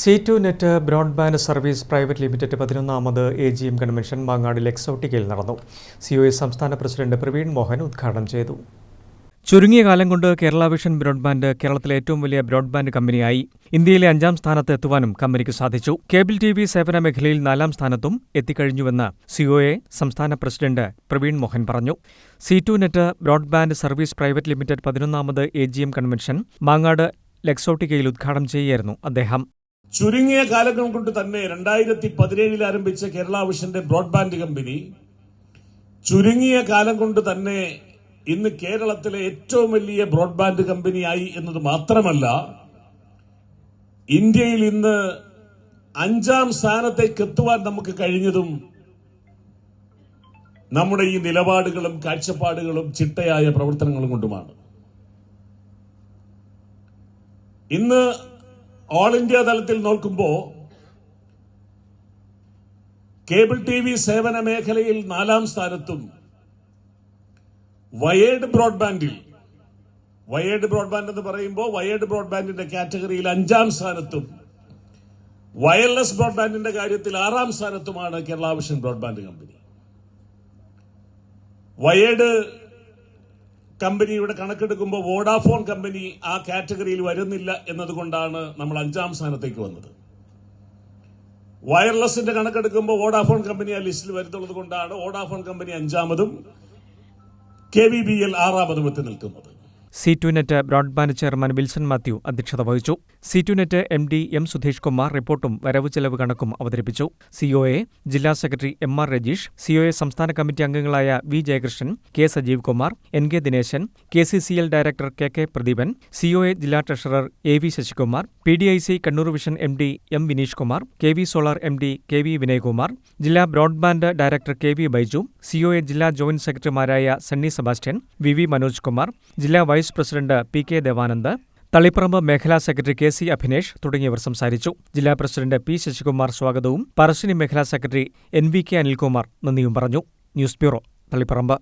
C two net broadband service private limited പതിനൊന്നാമത് A G M convention മാങ്ങാടിൽ എക്സോട്ടിക്കയിൽ നടന്നു. C O S സംസ്ഥാന president Praveen Mohan ഉദ്ഘാടനം ചെയ്തു. ചുരുങ്ങിയ കാലം കൊണ്ട് കേരള വിഷൻ ബ്രോഡ്ബാൻഡ് കേരളത്തിലെ ഏറ്റവും വലിയ ബ്രോഡ്ബാൻഡ് കമ്പനിയായി ഇന്ത്യയിലെ അഞ്ചാം സ്ഥാനത്ത് എത്തുവാനും കമ്പനിക്ക് സാധിച്ചു. കേബിൾ ടി വി സേവന മേഖലയിൽ നാലാം സ്ഥാനത്തും എത്തിക്കഴിഞ്ഞുവെന്ന് സിഒഎ സംസ്ഥാന പ്രസിഡന്റ് പ്രവീൺ മോഹൻ പറഞ്ഞു. C two net broadband service private limited പതിനൊന്നാമത് A G M convention Mangad ലെക്സോട്ടിക്കയിൽ ഉദ്ഘാടനം ചെയ്യുകയായിരുന്നു അദ്ദേഹം. ചുരുങ്ങിയ കാലങ്ങൾ കൊണ്ട് തന്നെ രണ്ടായിരത്തി പതിനേഴിൽ ആരംഭിച്ച കേരള വിഷന്റെ ബ്രോഡ്ബാൻഡ് കമ്പനി ചുരുങ്ങിയ കാലം കൊണ്ട് തന്നെ ഇന്ന് കേരളത്തിലെ ഏറ്റവും വലിയ ബ്രോഡ്ബാൻഡ് കമ്പനിയായി എന്നത് മാത്രമല്ല ഇന്ത്യയിൽ ഇന്ന് അഞ്ചാം സ്ഥാനത്തേക്ക് എത്തുവാൻ നമുക്ക് കഴിഞ്ഞതും നമ്മുടെ ഈ നിലപാടുകളും കാഴ്ചപ്പാടുകളും ചിട്ടയായ പ്രവർത്തനങ്ങളും കൊണ്ടുമാണ്. ഇന്ന് ഓൾ ഇന്ത്യ തലത്തിൽ നോക്കുമ്പോൾ കേബിൾ ടി വി സേവന മേഖലയിൽ നാലാം സ്ഥാനത്തും വയേർഡ് ബ്രോഡ്ബാൻഡിൽ വയേർഡ് ബ്രോഡ്ബാൻഡ് എന്ന് പറയുമ്പോൾ വയേർഡ് ബ്രോഡ്ബാൻഡിന്റെ കാറ്റഗറിയിൽ അഞ്ചാം സ്ഥാനത്തും വയർലെസ് ബ്രോഡ്ബാൻഡിന്റെ കാര്യത്തിൽ ആറാം സ്ഥാനത്തുമാണ് Kerala vision broadband company. Wired കമ്പനിയുടെ കണക്കെടുക്കുമ്പോൾ വോഡാഫോൺ കമ്പനി ആ കാറ്റഗറിയിൽ വരുന്നില്ല എന്നതുകൊണ്ടാണ് നമ്മൾ അഞ്ചാം സ്ഥാനത്തേക്ക് വന്നത്. വയർലെസിന്റെ കണക്കെടുക്കുമ്പോൾ വോഡാഫോൺ കമ്പനി ആ ലിസ്റ്റിൽ വരുത്തുള്ളത് കൊണ്ടാണ് വോഡാഫോൺ കമ്പനി അഞ്ചാമതും കെ വി ബി എൽ ആറാമതും എത്തി നിൽക്കുന്നത്. C two net broadband chairman Wilson Mathew അധ്യക്ഷത വഹിച്ചു. C two net M D M Sudheesh Kumar റിപ്പോർട്ടും വരവ് ചെലവ് കണക്കും അവതരിപ്പിച്ചു. സിഒഎ ജില്ലാ secretary M R Rajeesh COA സംസ്ഥാന കമ്മിറ്റി അംഗങ്ങളായ V Jayakrishnan K Sajeev Kumar N K Dineshan K C C L director K K Pradeepan COA ജില്ലാ treasurer A V Sasikumar P D I C Kannur vision M D M Vineesh Kumar K V solar M D K V Vinayakumar ജില്ലാ broadband director K V Baiju COA ജില്ലാ joint സെക്രട്ടറിമാരായ Sunny Sebastian V V Manoj Kumar ജില്ലാ vice president P K Devanand Taliparamba മേഖലാ secretary K C Abhinesh തുടങ്ങിയവർ സംസാരിച്ചു. ജില്ലാ president P Sasikumar സ്വാഗതവും പറശ്ശിനി മേഖലാ secretary N V K Anilkumar നന്ദിയും പറഞ്ഞു. News bureau Taliparamba.